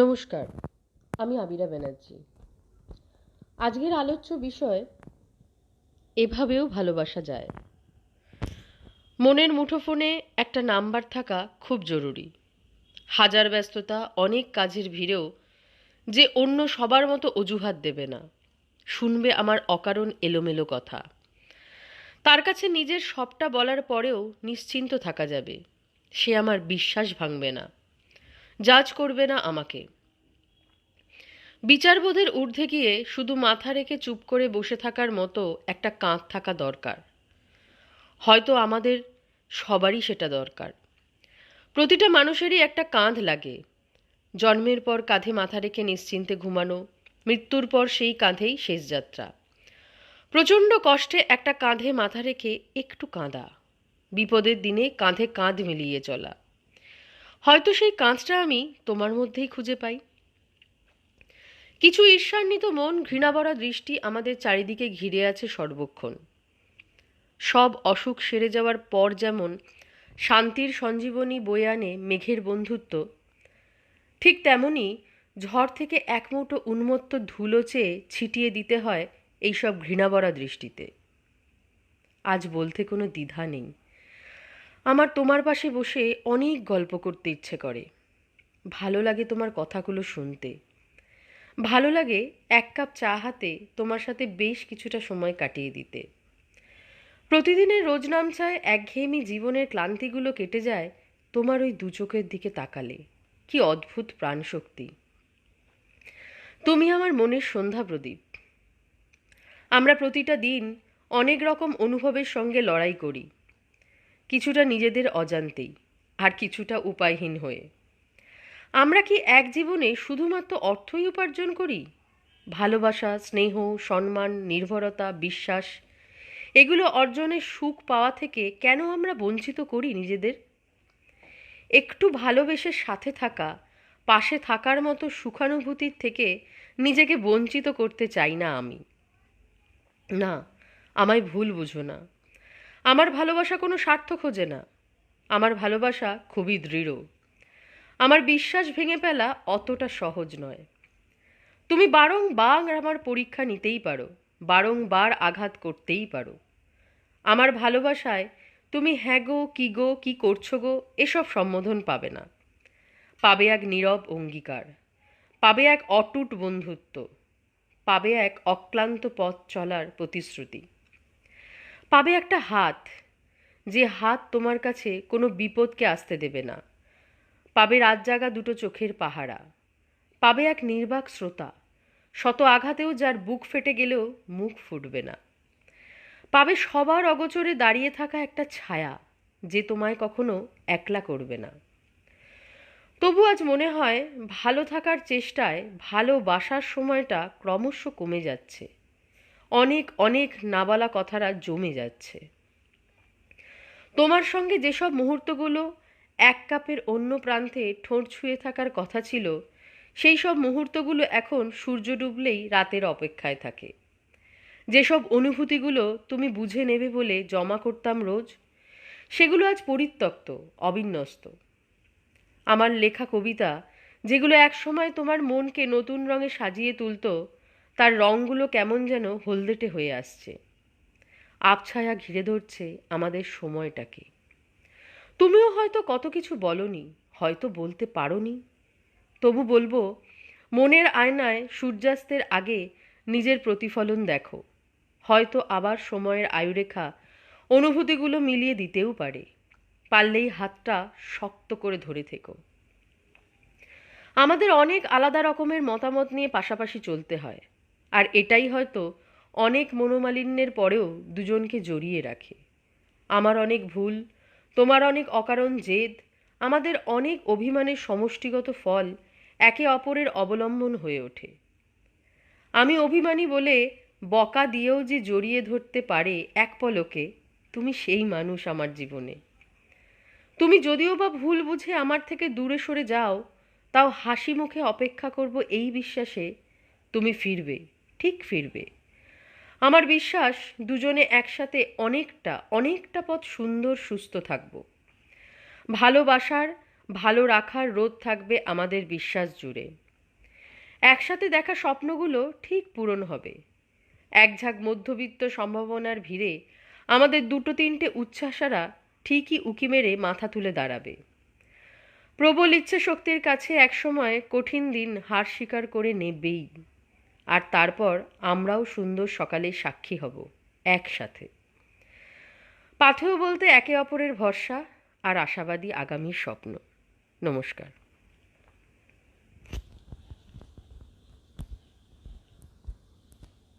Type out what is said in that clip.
নমস্কার, আমি আবিরা ব্যানার্জি। আজকের আলোচ্য বিষয়, এভাবেও ভালোবাসা যায়। মনের মুঠোফোনে একটা নাম্বার থাকা খুব জরুরি। হাজার ব্যস্ততা, অনেক কাজের ভিড়েও যে অন্য সবার মতো অজুহাত দেবে না। শুনবে আমার অকারণ এলোমেলো কথা। তার কাছে নিজের সবটা বলার পরেও নিশ্চিন্ত থাকা যাবে। সে আমার বিশ্বাস ভাঙবে না। জাজ করবে না আমাকে। বিচারবোধের ঊর্ধ্বে গিয়ে শুধু মাথা রেখে চুপ করে বসে থাকার মতো একটা কাঁধ থাকা দরকার। হয়তো আমাদের সবারই সেটা দরকার। প্রতিটা মানুষেরই একটা কাঁধ লাগে। জন্মের পর কাঁধে মাথা রেখে নিশ্চিন্তে ঘুমানো, মৃত্যুর পর সেই কাঁধেই শেষ যাত্রা। প্রচণ্ড কষ্টে একটা কাঁধে মাথা রেখে একটু কাঁদা। বিপদের দিনে কাঁধে কাঁধ মিলিয়ে চলা। হয়তো সেই কাঁচটা আমি তোমার মধ্যেই খুঁজে পাই। কিছু ঈর্ষান্বিত মন ঘৃণাভরা দৃষ্টি আমাদের চারিদিকে ঘিরে আছে সর্বক্ষণ। সব অসুখ সেরে যাওয়ার পর যেমন শান্তির সঞ্জীবনী বয়ে আনে মেঘের বন্ধুত্ব, ঠিক তেমনি ঝড় থেকে এক মুঠো উন্মত্ত ধুলো চেয়ে ছিটিয়ে দিতে হয় এইসব ঘৃণাভরা দৃষ্টিতে। আজ বলতে কোনো দ্বিধা নেই। আমার তোমার পাশে বসে অনেক গল্প করতে ইচ্ছে করে। ভালো লাগে তোমার কথাগুলো শুনতে। ভালো লাগে এক কাপ চা হাতে তোমার সাথে বেশ কিছুটা সময় কাটিয়ে দিতে। প্রতিদিনের রোজ নামছায় একঘেয়েমি জীবনের ক্লান্তিগুলো কেটে যায় তোমার ওই দু চোখের দিকে তাকালে। কি অদ্ভুত প্রাণশক্তি। তুমি আমার মনের সন্ধ্যা প্রদীপ। আমরা প্রতিটা দিন অনেক রকম অনুভবের সঙ্গে লড়াই করি। কিছুটা নিজেদের অজান্তেই, আর কিছুটা উপায়হীন হয়ে। আমরা কি এক জীবনে শুধুমাত্র অর্থই উপার্জন করি? ভালোবাসা, স্নেহ, সম্মান, নির্ভরতা, বিশ্বাস, এগুলো অর্জনের সুখ পাওয়া থেকে কেন আমরা বঞ্চিত করি নিজেদের? একটু ভালোবেসে সাথে থাকা, পাশে থাকার মতো সুখানুভূতির থেকে নিজেকে বঞ্চিত করতে চাই না আমি। না, আমায় ভুল বুঝো না। আমার ভালোবাসা কোনো স্বার্থ খোঁজে না। আমার ভালোবাসা খুবই দৃঢ়। আমার বিশ্বাস ভেঙে ফেলা অতটা সহজ নয়। তুমি বারংবার আমার পরীক্ষা নিতেই পারো, বারংবার আঘাত করতেই পারো। আমার ভালোবাসায় তুমি হ্যাঁ গো, কি গো, কি করছ গো, এসব সম্বোধন পাবে না। পাবে এক নীরব অঙ্গীকার, পাবে এক অটুট বন্ধুত্ব, পাবে এক অক্লান্ত পথ চলার প্রতিশ্রুতি। পাবে একটা হাত। যে হাত তোমার কাছে কোনো বিপদকে আসতে দেবে না। পাবে রাত জাগা দুটো চোখের পাহারা। পাবে এক নির্বাক শ্রোতা। শত আঘাতেও যার বুক ফেটে গেলেও মুখ ফুটবে না। পাবে সবার অগোচরে দাঁড়িয়ে থাকা একটা ছায়া, যে তোমায় কখনো একলা করবে না। তবু আজ মনে হয়, ভালো থাকার চেষ্টায় ভালোবাসার সময়টা ক্রমশ কমে যাচ্ছে। অনেক অনেক নাবালা কথারা জমে যাচ্ছে। তোমার সঙ্গে যেসব মুহূর্তগুলো এক কাপের অন্য প্রান্তে ঠোঁট ছুঁয়ে থাকার কথা ছিল, সেই সব মুহূর্তগুলো এখন সূর্য ডুবলেই রাতের অপেক্ষায় থাকে। যেসব অনুভূতিগুলো তুমি বুঝে নেবে বলে জমা করতাম রোজ, সেগুলো আজ পরিত্যক্ত, অবিন্যস্ত। আমার লেখা কবিতা, যেগুলো একসময় তোমার মনকে নতুন রঙে সাজিয়ে তুলত তার রঙগুলো কেমন যেন হলদেটে হয়ে আসছে। আবছায়া ঘিরে ধরছে আমাদের সময়টাকে। তুমিও হয়তো কত কিছু বলনি, হয়তো বলতে পারোনি। তবু বলব, মনের আয়নায় সূর্যাস্তের আগে নিজের প্রতিফলন দেখো। হয়তো আবার সময়ের আয়ুরেখা অনুভূতিগুলো মিলিয়ে দিতেও পারে। পারলেই হাতটা শক্ত করে ধরে থেকো। আমাদের অনেক আলাদা রকমের মতামত নিয়ে পাশাপাশি চলতে হয়। আর এটাই হয়তো অনেক মনোমালিন্যের পরেও দুজনকে জড়িয়ে রাখে। আমার অনেক ভুল, তোমার অনেক অকারণ জেদ, আমাদের অনেক অভিমানের সমষ্টিগত ফল একে অপরের অবলম্বন হয়ে ওঠে। আমি অভিমানী বলে বকা দিয়েও যে জড়িয়ে ধরতে পারে এক পলকে, তুমি সেই মানুষ আমার জীবনে। তুমি যদিও বা ভুল বুঝে আমার থেকে দূরে সরে যাও, তাও হাসি মুখে অপেক্ষা করব এই বিশ্বাসে তুমি ফিরবে। ঠিক ফিরবে। আমার বিশ্বাস দুজনে একসাথে অনেকটা অনেকটা পথ সুন্দর, সুস্থ থাকব। ভালোবাসার, ভালো রাখার রোধ থাকবে আমাদের বিশ্বাস জুড়ে। একসাথে দেখা স্বপ্নগুলো ঠিক পূরণ হবে। এক ঝাঁক মধ্যবিত্ত সম্ভাবনার ভিড়ে আমাদের দুটো তিনটে উচ্ছ্বাসারা ঠিকই উকি মেরে মাথা তুলে দাঁড়াবে। প্রবল ইচ্ছে শক্তির কাছে একসময় কঠিন দিন হার স্বীকার করে নেবেই। আর তারপর আমরাও সুন্দর সকালে সাক্ষী হব, একসাথে। পাথেয় বলতে একে অপরের ভরসা আর আশাবাদী আগামীর স্বপ্ন। নমস্কার।